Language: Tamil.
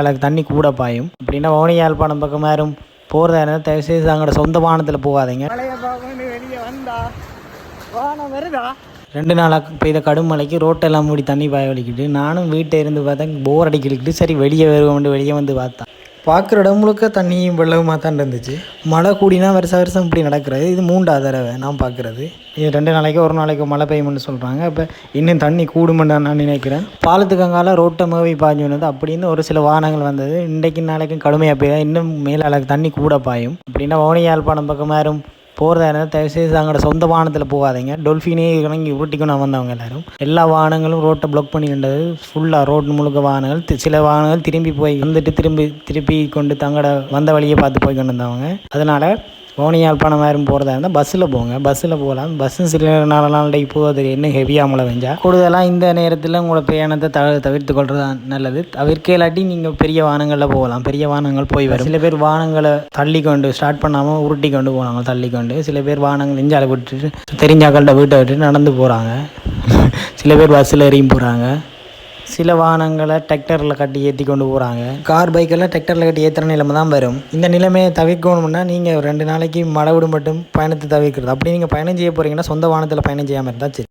அளவுக்கு தண்ணி கூட பாயும். அப்படின்னா வவுனி யாழ்ப்பாணம் பக்கம் யாரும் போகிறதா இருந்தால் தயவுசெய்து தங்களோட சொந்த வாகனத்தில் போகாதீங்க. ரெண்டு நாளாக பெய்த கடும் மழைக்கு ரோட்டெல்லாம் மூடி தண்ணி பாய வலிக்கிட்டு நானும் வீட்டை இருந்து பார்த்தேன் போர் அடிக்கிட்டு சரி வெளியே வருவோம்னு வெளியே வந்து பார்த்தேன் பார்க்குற இடம் முழுக்க தண்ணியும் வெள்ளவுமாக தான் இருந்துச்சு. மழை கூடினா வருஷம் வருஷம் இப்படி நடக்கிறது. இது மூன்றாவது தடவை நான் பார்க்குறது இது ரெண்டு நாளைக்கு ஒரு நாளைக்கு மழை பெய்யும்னு சொல்கிறாங்க இப்போ இன்னும் தண்ணி கூடுமென்னு நான் நினைக்கிறேன். பாலத்துக்கு அங்கால ரோட்டை மேவி பாஞ்சு வந்தது அப்படின்னு ஒரு சில வாகனங்கள் வந்தது. இன்றைக்கு நாளைக்கும் கடுமையாக பெய்யும் இன்னும் மேலே தண்ணி கூட பாயும். அப்படின்னா வவுனி யாழ்ப்பாணம் பக்கம் யாரும் போகிறதா இருந்தால் தயவுசெய்து தங்களோட சொந்த வாகனத்தில் போகாதீங்க. டொல்ஃபினே இறங்கி உருட்டிக்கணும் வந்தவங்க எல்லாரும். எல்லா வாகனங்களும் ரோட்டை பிளாக் பண்ணி நின்றது ஃபுல்லாக ரோடு முழுக்க வாகனங்கள். சில வாகனங்கள் திரும்பி போய் வந்துட்டு திரும்பி திருப்பி கொண்டு தங்களோட வந்த வழியை பார்த்து போய் கொண்டு வந்தவங்க. அதனால் வவுனி யாழ்ப்பாணம் வரும் போகிறதா இருந்தால் பஸ்ஸில் போங்க. பஸ்ஸில் போகலாம். பஸ்ஸும் சில நாலு நாளைக்கு போகிறது என்ன ஹெவியாக மழை பெஞ்சா? கூடுதலாக இந்த நேரத்தில் உங்களோட பிரயாணத்தை தவிர தவிர்த்து கொள்வது நல்லது. தவிர்க்க இல்லாட்டி நீங்கள் பெரிய வாகனங்களில் போகலாம். பெரிய வாகனங்கள் போய் வரும். சில பேர் வாகனங்களை தள்ளி கொண்டு ஸ்டார்ட் பண்ணாமல் உருட்டி கொண்டு போனாங்க. தள்ளி கொண்டு சில பேர் வானங்கள் நெஞ்சால விட்டுட்டு தெரிஞ்சாக்கள்கிட்ட வீட்டை விட்டு நடந்து போகிறாங்க சில பேர் பஸ்ஸில் எறியும் போகிறாங்க சில வாகனங்களை டிராக்டரில் கட்டி ஏற்றி கொண்டு போகிறாங்க கார் பைக்கெல்லாம் டிராக்டரில் கட்டி ஏற்றுற நிலைமை தான் வரும். இந்த நிலைமையை தவிர்க்கணும்னா நீங்கள் ரெண்டு நாளைக்கு மழை விடும் மட்டும் பயணத்தை தவிர்க்கிறது. அப்படி நீங்கள் பயணம் செய்ய போகிறீங்கன்னா சொந்த வாகனத்தில் பயணம் செய்யாமல் இருந்தால் சரி.